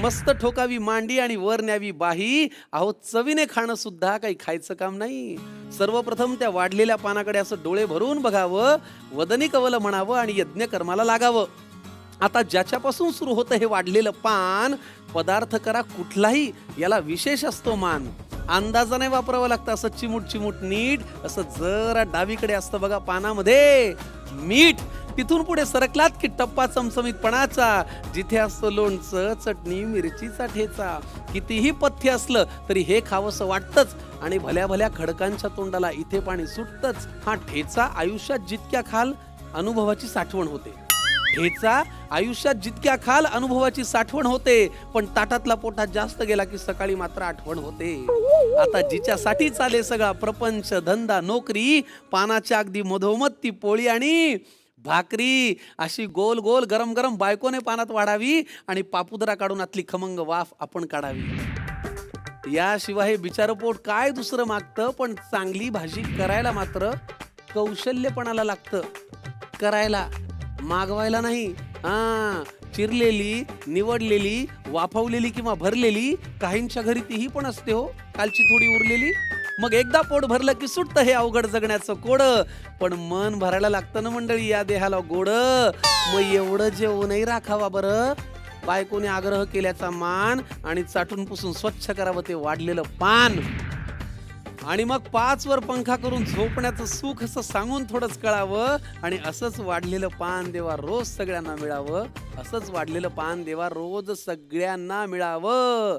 मस्त ठोकावी मांडी आणि वर न्यावी बाही. अहो चवीने खाणं सुद्धा काही खायचं काम नाही. सर्वप्रथम त्या वाढलेल्या पानाकडे असं डोळे भरून बघावं वदनी कवल म्हणावं आणि यज्ञ कर्माला लागावं. आता ज्याच्यापासून सुरू होतं हे वाढलेलं पान पदार्थ करा कुठलाही याला विशेष असतो मान. अंदाजाने वापरावं लागतं असं चिमूट चिमूट नीट असं जरा डावीकडे असतं बघा पानामध्ये. मीठ! तिथून पुढे सरकलात की टप्पा चमचमीतपणाचा. जिथे असतं लोणचं चटणी मिरचीचा ठेचा कितीही पथ्य असलं तरी हे खावंसं वाटतंच. आणि भल्या भल्या खडकांच्या तोंडाला इथे पाणी सुटतंच. हा ठेचा आयुष्यात जितक्या खाल अनुभवाची साठवण होते. ठेचा आयुष्यात जितक्या खाल अनुभवाची साठवण होते पण ताटातला पोटात जास्त गेला की सकाळी मात्र आठवण होते. आता जिच्यासाठी चाले सगळा प्रपंच धंदा नोकरी पानाच्या अगदी मधोमध ती पोळी आणि भाकरी अशी गोल गोल गरम गरम बायकोने पानात वाढावी आणि पापुदरा काढून आतली खमंग वाफ आपण काढावी. याशिवाय हे काय दुसरं मागतं पण चांगली भाजी करायला मात्र कौशल्यपणाला लागतं. करायला मागवायला नाही. हा चिरलेली निवडलेली वाफवलेली किंवा भरलेली काहींच्या घरी तीही पण असते हो. कालची थोडी उरलेली मग एकदा पोट भरलं की सुटतं हे अवघड जगण्याचं कोड. पण मन भरायला लागतं ना मंडळी या देहाला गोड. मग एवढं जेवणही राखावा बरं. बायकोने आग्रह केल्याचा मान आणि चाटून पुसून स्वच्छ करावं ते वाढलेलं पान. आणि मग पाच वर पंखा करून झोपण्याचं सुख असं सांगून थोडंच कळावं आणि असंच वाढलेलं पान देवा रोज सगळ्यांना मिळावं. असंच वाढलेलं पान देवा रोज सगळ्यांना मिळावं.